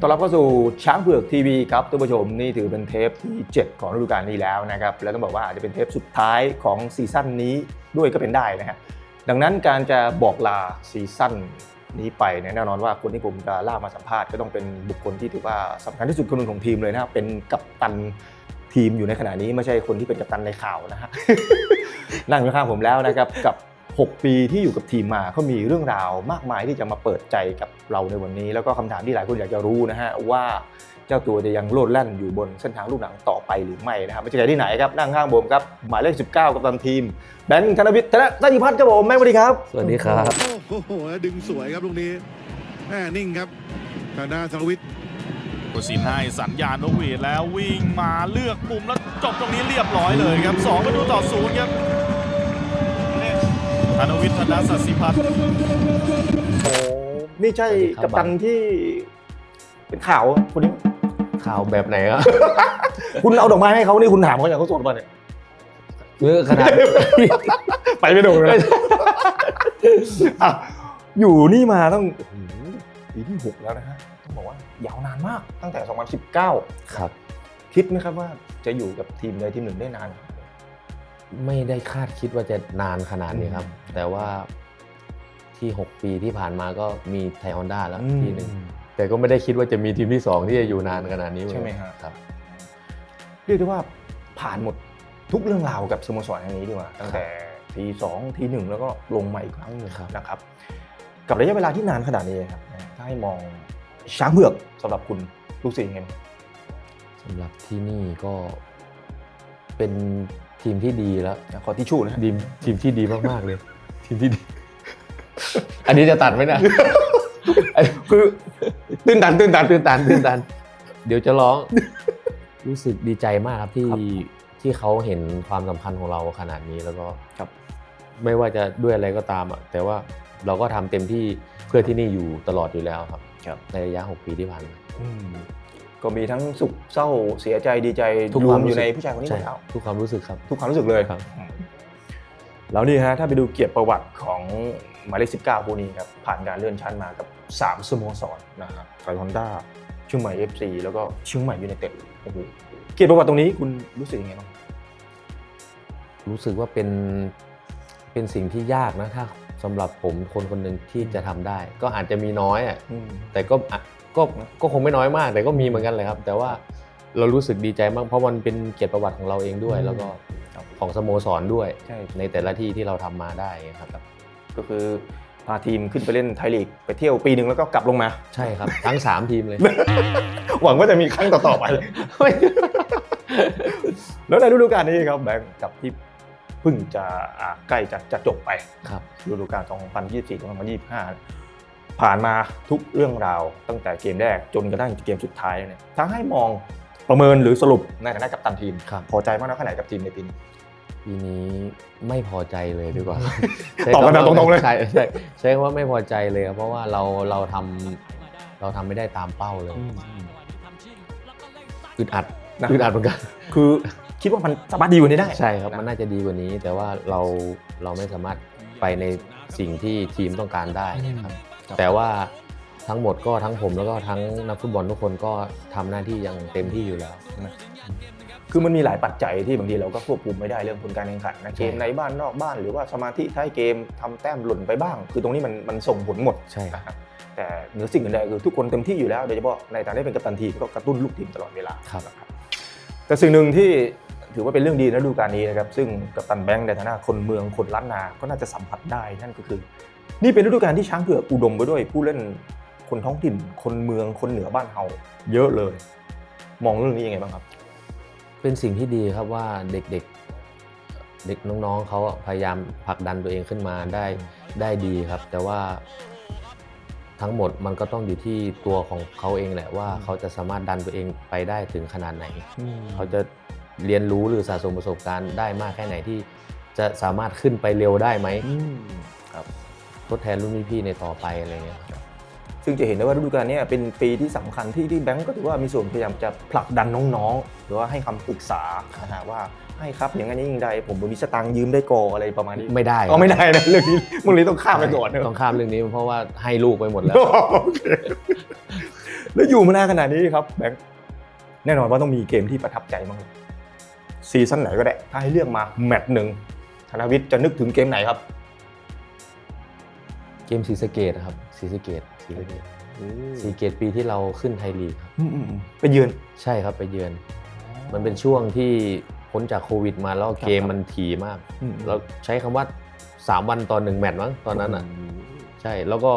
ต้อนรับเข้าสู่ช้างเผือกทีวีครับท่านผู้ชมนี่ถือเป็นเทปที่ 7 ของฤดูกาลนี้แล้วนะครับแล้วต้องบอกว่าอาจจะเป็นเทปสุดท้ายของซีซั่นนี้ด้วยก็เป็นได้นะฮะดังนั้นการจะบอกลาซีซั่นนี้ไปเนี่ยแน่นอนว่าคนที่ผมจะล่ามาสัมภาษณ์ก็ต้องเป็นบุคคลที่ถือว่าสำคัญที่สุดคนหนึ่งของทีมเลยนะครับเป็นกัปตันทีมอยู่ในขณะนี้ไม่ใช่คนที่เป็นกัปตันในข่าวนะฮะนั่งอยู่ข้างผมแล้วนะครับกับ 6 ปีที่อยู่กับทีมมาเขามีเรื่องราวมากมายที่จะมาเปิดใจกับเราในวันนี้ แล้วก็คำถามที่หลายคนอยากจะรู้นะฮะว่าเจ้าตัวจะยังโลดแล่นอยู่บนเส้นทางลูกหนังต่อไปหรือไม่นะครับไม่ใช่ใครที่ไหนครับนั่งข้างผมครับหมายเลข 19 กับตันทีม แบงค์ธนวิทย์ธนสัจิพัฒน์ครับผมแม่สวัสดีครับ สวัสดีครับโอ้โหแล้วดึงสวยครับลูกนี้แม่นิ่งครับทางด้านสรวิทย์กดสินให้สัญญาณนกหวีดแล้ววิ่งมาเลือกปุ่มแล้วจบตรงนี้เรียบร้อยเลยครับ2ประตูต่อศูนย์ครับ ธนวิทย์ธนสัสิพัฒน์โอ้นี่ใช่สวัสดีครับกัปตันที่เป็นข่าวคนนี้ข่าวแบบไหนครับ คุณเอาดอกไม้ให้เขานี่คุณถามเขาอย่างเขาสดมาเนี่ยเยอะขนาด ไปไม่ถูกเลยอะอยู่นี่มาต้องโอ้โหปีที่6แล้วนะฮะต้องบอกว่ายาวนานมากตั้งแต่ 2019 ครับ คิดไหมครับว่าจะอยู่กับทีมใดทีมหนึ่งได้นาน ไม่ได้คาดคิดว่าจะนานขนาดนี้ครับ แต่ว่าที่ 6 ปีที่ผ่านมาก็มีไทยฮอนด้าแล้วทีหนึ่งแต่ก็ไม่ได้คิดว่าจะมีทีมที่ 2 ที่จะอยู่นานขนาดนี้ใช่ไหมฮะครับ เรียกได้ว่าผ่านหมดทุกเรื่องราวกับสโมสรแห่งนี้ดีกว่าตั้งแต่ทีสองทีหนึ่งแล้วก็ลงมาอีกครั้งหนึ่งครับนะครับ กับระยะเวลาที่นานขนาดนี้ครับถ้าให้มองช้างเผือกสำหรับคุณรู้สึกยังไงบ้างสำหรับที่นี่ก็เป็น ทีมที่ดีแล้วขอทิชชู่นะทีมทีมที่ดีมากๆเลย ทีมที่ดี อันนี้จะตัดไหมเนะคือตื้นตันตื้นตันตื่นตันตื่นตัน เดี๋ยวจะร้อง รู้สึกดีใจมากครับที่ครับที่เขาเห็นความสำคัญของเราขนาดนี้แล้วก็ครับ ไม่ว่าจะด้วยอะไรก็ตามอะแต่ว่าเราก็ทำเต็มที่เพื่อที่นี่อยู่ตลอดอยู่แล้วครับครับในระยะ 6 ปีที่ผ่านมาอืม ก็มีทั้งสุขเศร้าเสียใจดีใจทุกรคววามมอยู่รู้สึกในผู้ชายคนนี้หมใช่ดแล้วทุกความรู้สึกครับ ทุกความรู้สึกเลยครับอืมแล้วนี่ฮะถ้าไปดูเกียรติประวัติของหมายเลข19พวกนี้ครับผ่านการเลื่อนชั้นมากับ3สโมสรนะครับไทยฮอนด้าเชียงใหม่ FC แล้วก็เชียงใหม่ยูไนเต็ดโอ้โหเกียรติประวัติตรงนี้คุณรู้สึกยังไงบ้างรู้สึกว่าเป็นเป็นสิ่งที่ยากนะถ้าสำหรับผมคนคนหนึ่งที่จะทำได้ ก็อาจจะมีน้อยอะอืมแต่ก็อะ ก็ก็คงไม่น้อยมาก แต่ก็มีเหมือนกันเลยครับ แต่ว่าเรารู้สึกดีใจมากเพราะมันเป็นเกียรติประวัติของเราเองด้วย แล้วก็ของสโมสรด้วยใช่ในแต่ละที่ที่เราทำมาได้ครับ ก็คือพาทีมขึ้นไปเล่นไทยลีกไปเที่ยวปีหนึ่งแล้วก็กลับลงมา ใช่ครับ ทั้ง 3 ทีมเลย หวังว่าจะมีครั้งต่อๆไปแล้วในฤดูกาลนี้ครับแบงค์กับที่เพิ่งจะอ่าใกล้จะจะจบไปครับฤดูกาล2024-2025 ผ่านมาทุกเรื่องราวตั้งแต่เกมแรกจนกระทั่งเกมสุดท้ายเนี่ยถ้าให้มองประเมินหรือสรุปในฐานะกัปตันทีมครับพอใจมากน้อยแค่ไหนกับทีมในปีนี้ปีนี้ไม่พอใจเลยดีกว่าตอบกันแบบตรงๆเลยใช่ใช่ใช้คำว่าไม่พอใจเลยครับเพราะว่าเราเราทำเราทำไม่ได้ตามเป้าเลยอึดอัดนะอึดอัดเหมือนกันคือคิดว่ามันสามารถดีกว่านี้ได้ใช่ครับมันน่าจะดีกว่านี้ แต่ว่าเราเราไม่สามารถไปในสิ่งที่ทีมต้องการได้ครับ แต่ว่าทั้งหมดก็ทั้งผมแล้วก็ทั้งนักฟุตบอลทุกคนก็ทำหน้าที่อย่างเต็มที่อยู่แล้วคือมันมีหลายปัจจัยที่บางทีเราก็ควบคุมไม่ได้เรื่องผลการแข่งขันนะเกมในบ้านนอกบ้าน หรือว่าสมาธิท้ายเกมทำแต้มหล่นไปบ้าง คือตรงนี้มันมันส่งผลหมดใช่ครับนะฮะแต่เหนือสิ่งอื่นใดคือทุกคนเต็มที่อยู่แล้วโดยเฉพาะในฐานะที่เป็นกัปตันทีมก็กระตุ้นลูกทีมตลอดเวลาครับนะครับแต่สิ่งหนึ่งที่ถือว่าเป็นเรื่องดีในฤดูกาลนี้นะครับซึ่งกัปตันแบงค์ในฐานะคนเมืองคนล้านนาก็น่าจะสัมผัสได้นั่นก็คือ นี่เป็นฤดูกาลที่ช้างเผือกอุดมไปด้วยผู้เล่นคนท้องถิ่น คนเมืองคนเหนือบ้านเฮาเยอะเลย มองเรื่องนี้ยังไงบ้างครับ เป็นสิ่งที่ดีครับว่าเด็กๆเด็กน้องๆเขาอะพยายามผลักดันตัวเองขึ้นมาได้ได้ดีครับ แต่ว่าทั้งหมดมันก็ต้องอยู่ที่ตัวของเขาเองแหละว่าเขาจะสามารถดันตัวเองไปได้ถึงขนาดไหน เขาจะเรียนรู้หรือสะสมประสบการณ์ได้มากแค่ไหนที่จะสามารถขึ้นไปเร็วได้ไหมครับ ทดแทนรุ่นพี่ๆในต่อไปอะไรเงี้ยครับซึ่งจะเห็นได้ว่าฤดูกาลเนี้เป็นปีที่สำคัญที่ที่แบงก์ก็ถือว่ามีส่วนพยายามจะผลักดันน้องๆ หรือว่าให้คำปรึกษานะฮะว่าให้ครับอย่างนั้นอย่างใดผมมีสตังค์ยืมได้กออะไรประมาณนี้ไม่ได้ก็ไม่ได้นะเรื่องนี้มึงเลยต้องข้ามไปก่อนนะต้องข้ามเรื่องนี้เพราะว่าให้ลูกไปหมดแล้วโอเคแล้วอยู่มานานขนาดนี้ครับแบงค์แน่นอนว่าต้องมีเกมที่ประทับใจบ้างซีซั่นไหนก็ได้ ถ้าให้เลือกมาแมตช์หนึ่งธนวิทย์จะนึกถึงเกมไหนครับ เกมศรีสะเกดครับศรีสะเกดศรีสะเกดศรีสะเกดปีที่เราขึ้นไทยลีกครับอืมอืมอืมไปเยือนใช่ครับไปเยือน มันเป็นช่วงที่พ้นจากโควิดมาแล้วเกมมันถี่มากอืมเราใช้คำว่า 3 วันต่อหนึ่งแมตช์มั้งตอนนั้นอะใช่แล้วก็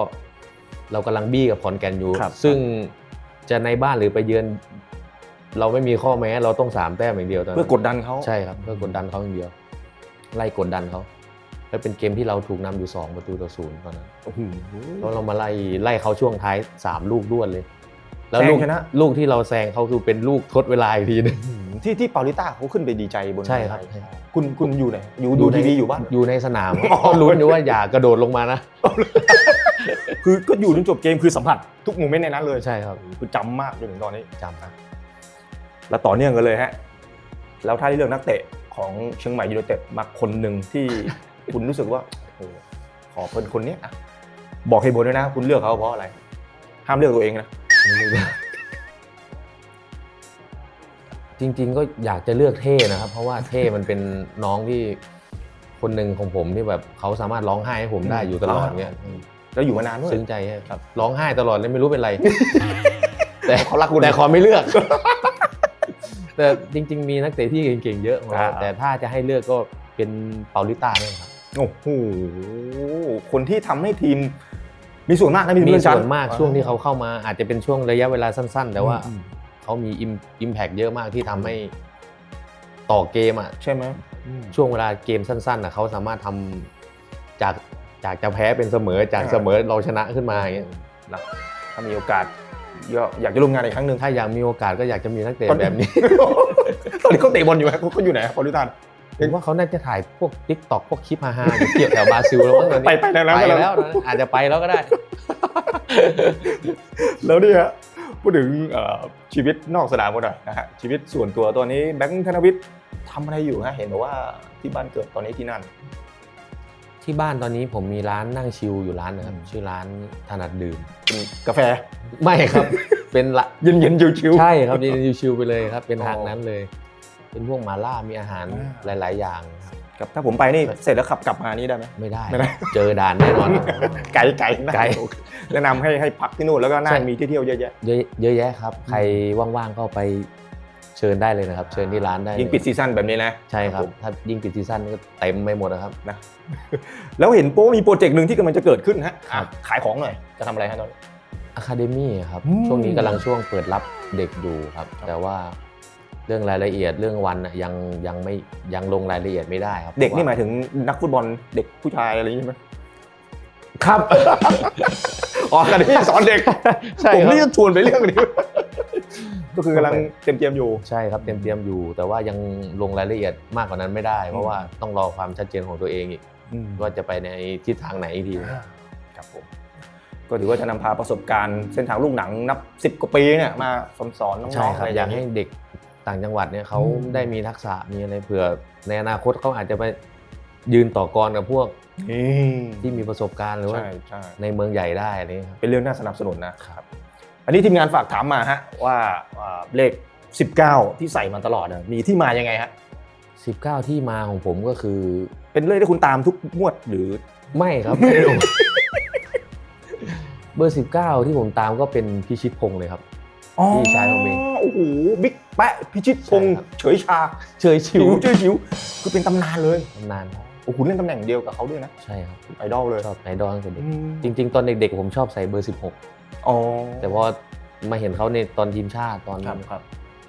เรากำลังบี้กับขอนแก่นอยู่ครับซึ่งจะในบ้านหรือไปเยือน เราไม่มีข้อแม้เราต้องสามแต้มอย่างเดียวตอนนั้นเพื่อกดดันเขาใช่ครับเพื่อกดดันเขาอย่างเดียว ไล่กดดันเขา แล้วเป็นเกมที่เราถูกนำอยู่ 2 ประตูต่อศูนย์ตอนนั้นโอ้โห แล้วเรามาไล่ไล่เขาช่วงท้าย 3 ลูกรวดเลย แล้วลูกแซงชนะ ลูกที่เราแซงเขาคือเป็นลูกทดเวลาอีกทีหนึง ที่ที่เปาลิต้าเขาขึ้นไปดีใจบนใช่ครับเวทีคุณคุณอยู่ไหนอยู่ดูทีวีอยู่บ้านอยู่ในสนามอ๋อเขาลุ้นอยู่ว่าอย่ากระโดดลงมานะ คือก็อยู่จนจบเกมคือสัมผัสทุกโมเมนต์ในนั้นเลยใช่ครับคือจำมากจนถึงตอนนี้ จำครับ แล้วต่อเนื่องกันเลยฮะ แล้วถ้าได้เลือกนักเตะของเชียงใหม่ยูไนเต็ดมาคนหนึ่งที่ คุณรู้สึกว่าโอ้โหขอเป็นคนเนี้ยอะบอกเหตุผลด้วยนะ คุณเลือกเขาเพราะอะไร ห้ามเลือกตัวเองนะไม่รู้จริง ๆ ก็อยากจะเลือกเท่นะครับ เพราะว่าเท่มันเป็นน้องที่คนหนึ่งของผมที่แบบเขาสามารถร้องไห้ให้ผมได้อืมอยู่ตลอดเงี้ยแล้วอยู่มานานด้วยซึ้งใจครับร้องไห้ตลอดเลยไม่รู้เป็นไร แต่เขารักคุณแต่ขอไม่เลือก แต่จริง ๆ มีนักเตะที่เก่งๆเยอะของเราอ่าแต่ถ้าจะให้เลือกก็เป็นเปาลิต้าเนี่ยครับ โอ้โหคนที่ทำให้ทีมมีส่วนมากนะมีมีเลื่อนชั้ส่วนมากช่วงที่เขาเข้ามา อาจจะเป็นช่วงระยะเวลาสั้น ๆ แต่ว่าอืมเขามีอิมแพกเยอะมากที่ทำให้ต่อเกมอะใช่ไหมช่วงเวลาเกมสั้นๆอะเขาสามารถทำจากจากจะแพ้เป็นเสมอจากเสมอเราชนะขึ้นมาอย่างเงี้ยนะถ้ามีโอกาสก็อยากจะร่วมงานอีกครั้งหนึ่งถ้าอยากมีโอกาสก็อยากจะมีนักเตะตอนแบบนี้ ตอนนี้เขาเตะบอลอยู่ไหมเขาเขาอยู่ไหนพอลิตัน ผมว่าเขาน่าจะถ่ายพวกทิกตอกพวกคลิปฮาๆอยู่เที่ยวแถวบราซิลแล้วมั้งตอนนี้ไปไปแล้วไปไปแล้วแล้วนะอาจจะไปแล้วก็ได้ แล้วนี่ฮะพูดถึงเอ่อชีวิตนอกสนามกันหน่อยนะฮะชีวิตส่วนตัวตอนนี้แบงค์ธนวิทย์ทำอะไรอยู่ฮะเห็นบอกว่าที่บ้านเกิดตอนนี้ที่นั่น ที่บ้านตอนนี้ผมมีร้านนั่งชิลอยู่ร้านนะครับอืมชื่อร้านถนัดดื่มเป็นกาแฟไม่ครับ เป็นละเย็นเย็นๆชิวๆใช่ครับยินดีชิลไปเลยครับ เป็นอ๋อทางนั้นเลย เป็นพวกหมาล่ามีอาหารอ่าหลาย ๆ อย่างครับครับถ้าผมไปนี่เสร็จแล้วขับกลับมานี่ได้ไหมไม่ได้ไม่ได้ เจอด่านแน่นอน ไกลไกลนะไกลแนะนำให้ให้พักที่นู่นแล้วก็น่าใช่มีที่เที่ยวเยอะแยะเยอะเยอะแยะครับ ใครว่างๆก็ไปเชิญได้เลยนะครับ เชิญที่ร้านได้ยิ่งปิดซีซั่นแบบนี้นะใช่ครับผมถ้ายิ่งปิดซีซั่นก็เต็มไปหมดนะครับนะแล้วเห็นโป้มีโปรเจกต์หนึ่งที่กำลังจะเกิดขึ้นฮะครับอะขายของหน่อยจะทำอะไรฮะตอนนี้อะคาเดมี่ครับอืมช่วงนี้กำลังช่วงเปิดรับเด็กอยู่ครับครับแต่ว่า เรื่องรายละเอียดเรื่องวันน่ะยังยังไม่ยังลงรายละเอียดไม่ได้ครับเด็กนี่หเพระมายถึงนักฟุตบอลเด็กผู้ชายอะไรอย่างนี้ไหมครับ อ๋อการที่สอนเด็กใช่ผมครับนี่จะชวนไปเรื่องนี้ ก็คือกำลังเตรียมเตรียมๆอยู่ใช่ครับเตรียมเตรียมอยู่ แต่ว่ายังลงรายละเอียดมากกว่านั้นไม่ได้ เพราะว่าต้องรอความชัดเจนของตัวเองอีกว่าจะไปในทิศทางไหนอีกทีครับผมก็ถือว่าจะนำพาประสบการณ์เส้นทางลูกหนังนับสิบกว่าปีเนี่ยมาสอนสอนน้องๆใช่ครับะไอยากให้เด็ก ต่างจังหวัดเนี่ยเขาอืมได้มีทักษะมีอะไรเผื่อ ในอนาคตเขาอาจจะไปยืนต่อกรกับพวกนี่ที่มีประสบการณ์หรือว่าใช่ใช่ในเมืองใหญ่ได้อะไรอย่างเงี้ยครับเป็นเรื่องน่าสนับสนุนนะครับ อันนี้ทีมงานฝากถามมาฮะว่าว่าเลข 19 ที่ใส่มาตลอดอะมีที่มายังไงฮะ19 ที่มาของผมก็คือ เป็นเลขที่คุณตามทุกงวดหรือไม่ครับไม่รู้เบอร์ 19 ที่ผมตามก็เป็นพิชิตพงษ์เลยครับพี่ชายของเบง โอ้โหบิ๊กแปะพิชิตพงษ์ใช่ครับเฉยชาเชยชิชิววเฉยชิวคือเป็นตำนานเลยตำนานครับโอ้โหเล่นตำแหน่งเดียวกับเขาด้วยนะใช่ครับไอดอลเลยชอบไอดอลตั้งแต่เด็กอืมจริง ๆ ตอนเด็กๆผมชอบใส่เบอร์อ๋อ16แต่พอมาเห็นเขาในตอนทีมชาติตอนครับครับ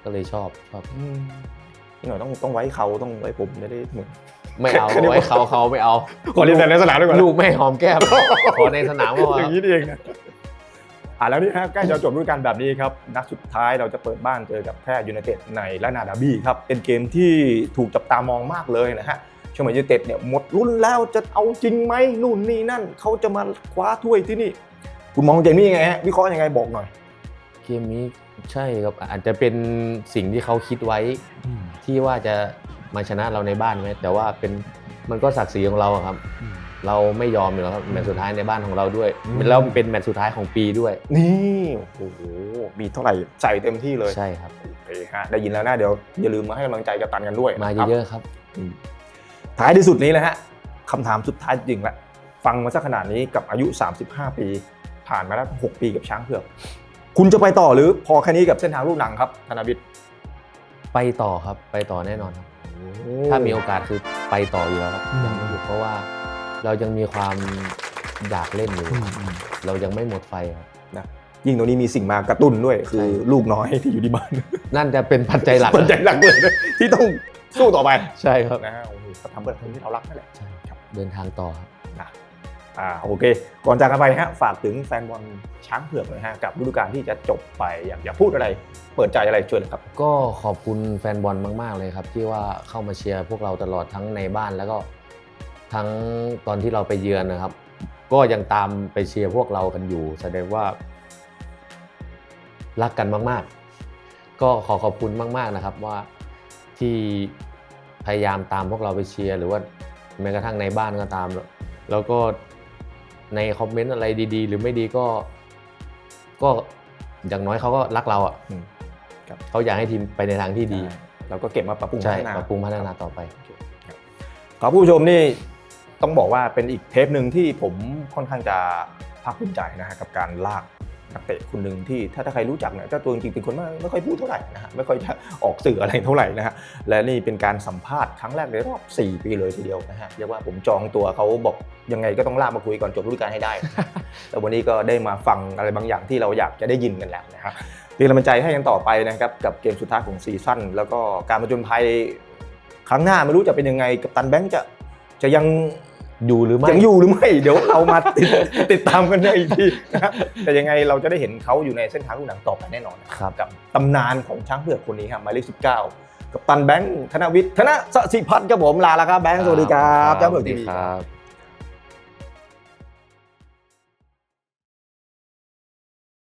ก็เลยชอบชอบอืมพี่หน่อยต้องต้องไว้เขาต้องไว้ผมจะได้เหมือนไม่เอาแค่นี้ไว้เขาเขาไม่เอาขอเรียนแต่ในสนามด้วยก่อนนะลูกไม่หอมแก้มขอในสนามก็พออย่างนี้นี่เองนะ อะแล้วนี่ฮะใกล้จะจบฤดูกาลแบบนี้ครับนัดสุดท้ายเราจะเปิดบ้านเจอกับแพร่ยูไนเต็ดในละนาดาบี้ครับเป็นเกมที่ถูกจับตามองมากเลยนะฮะเชียงใหม่ยูไนเต็ดเนี่ยหมดรุ่นแล้วจะเอาจริงไหมนู่นนี่นั่นเขาจะมาคว้าถ้วยที่นี่ คุณมองเกมนี้ยังไงฮะวิเคราะห์ยังไงบอกหน่อย เกมนี้ใช่ครับอาจจะเป็นสิ่งที่เขาคิดไว้ที่ว่าจะมาชนะเราในบ้านไหมแต่ว่าเป็นมันก็ศักดิ์ศรีของเราอะครับ เราไม่ยอมอยู่แล้วครับแมตช์สุดท้ายในบ้านของเราด้วยอืมแล้วเป็นแมตช์สุดท้ายของปีด้วย นี่โอ้โหมีเท่าไหร่ใส่เต็มที่เลยใช่ครับโอเคฮะได้ยินแล้วนะเดี๋ยวอย่าลืมมาให้กำลังใจกัปตันกันด้วยมานะครับเยอะๆครับอืมท้ายที่สุดนี้เลยฮะคำถามสุดท้ายจริงละฟังมาสักขนาดนี้กับอายุ 35 ปี ผ่านมาแล้ว6ปีกับช้างเผือกคุณจะไปต่อหรือพอแค่นี้กับเส้นทางลูกหนังครับธนวิทย์ไปต่อครับไปต่อแน่นอนครับ ถ้ามีโอกาสคือไปต่ออยู่แล้วครับอืมยังไม่หยุดเพราะว่า เรายังมีความอยากเล่นอยู่เรายังไม่หมดไฟครับนะยิ่งตรงนี้มีสิ่งมากระตุ้นด้วย คือใช่ลูกน้อยที่อยู่ที่บ้านนั่นจะเป็นปัจจัยหลักปัจจัยหลักเลยนะที่ต้องสู้ต่อไปใช่ครับนะฮะโอ้โหก็ทำเพื่อคนที่เรารักนั่นแหละใช่ครับเดินทางต่อครับนะอ่าโอเค ก่อนจากกันไปฮะฝากถึงแฟนบอลช้างเผือกหน่อยฮะกับฤดูกาลที่จะจบไปอยากอยากพูดอะไร เปิดใจอะไรช่วยเลยครับก็ขอบคุณแฟนบอลมาก ๆ เลยครับ ที่ว่าเข้ามาเชียร์พวกเราตลอดทั้งในบ้านแล้วก็ ทั้งตอนที่เราไปเยือนนะครับ ก็ยังตามไปเชียร์พวกเรากันอยู่ แสดงว่า รักกันมาก ๆ ก็ขอขอบคุณมาก ๆนะครับว่าที่พยายามตามพวกเราไปเชียร์หรือว่าแม้กระทั่งในบ้านก็ตาม แล้วก็ในคอมเมนต์อะไรดี ๆ หรือไม่ดีก็ ก็อย่างน้อยเขาก็รักเราอะอืมครับเขาอยากให้ทีมไปในทางที่ดีเราก็เก็บมาปรับปรุงใช่พัฒนาปรับปรุงพัฒนาต่อไปครับผู้ชมนี่ ต้องบอกว่าเป็นอีกเทปหนึ่งที่ผมค่อนข้างจะภาคภูมิใจนะฮะกับการลากนักเตะคนหนึ่งที่ถ้าถ้าใครรู้จักเนี่ยเจ้าตัวจริงเป็นคนไม่ไม่ค่อยพูดเท่าไหร่นะฮะไม่ค่อยจะออกสื่ออะไรเท่าไหร่นะฮะและนี่เป็นการสัมภาษณ์ครั้งแรกในรอบ 4 ปีเลยทีเดียวนะฮะเรียกว่าผมจองตัวเขาบอกยังไงก็ต้องลากมาคุยก่อนจบฤดูกาลให้ได้แล้ววันนี้ก็ได้มาฟังอะไรบางอย่างที่เราอยากจะได้ยินกันแล้วนะฮะเป็นกำลังใจให้กันต่อไปนะครับกับเกมสุดท้ายของซีซั่นแล้วก็การมาจนภัยครั้งหน้าไม่รู้จะเป็นยังไงกับตันแบงค์จะจะยัง อยู่หรือไม่ยังอยู่หรือไม่เดี๋ยวเรามาติดติดตามกันได้อีกทีนะฮะแต่ยังไงเราจะได้เห็นเขาอยู่ในเส้นทางลูกหนังต่อไปแน่นอนนะครับกับตำนานของช้างเผือกคนนี้ครับหมายเลขสิบเก้ากับตันแบงค์ธนวิทย์ธนสศิพัฒน์ครับผมลาแล้วครับแบงค์สวัสดีครับสเจ้าวัเผือกสทีดีวีครับ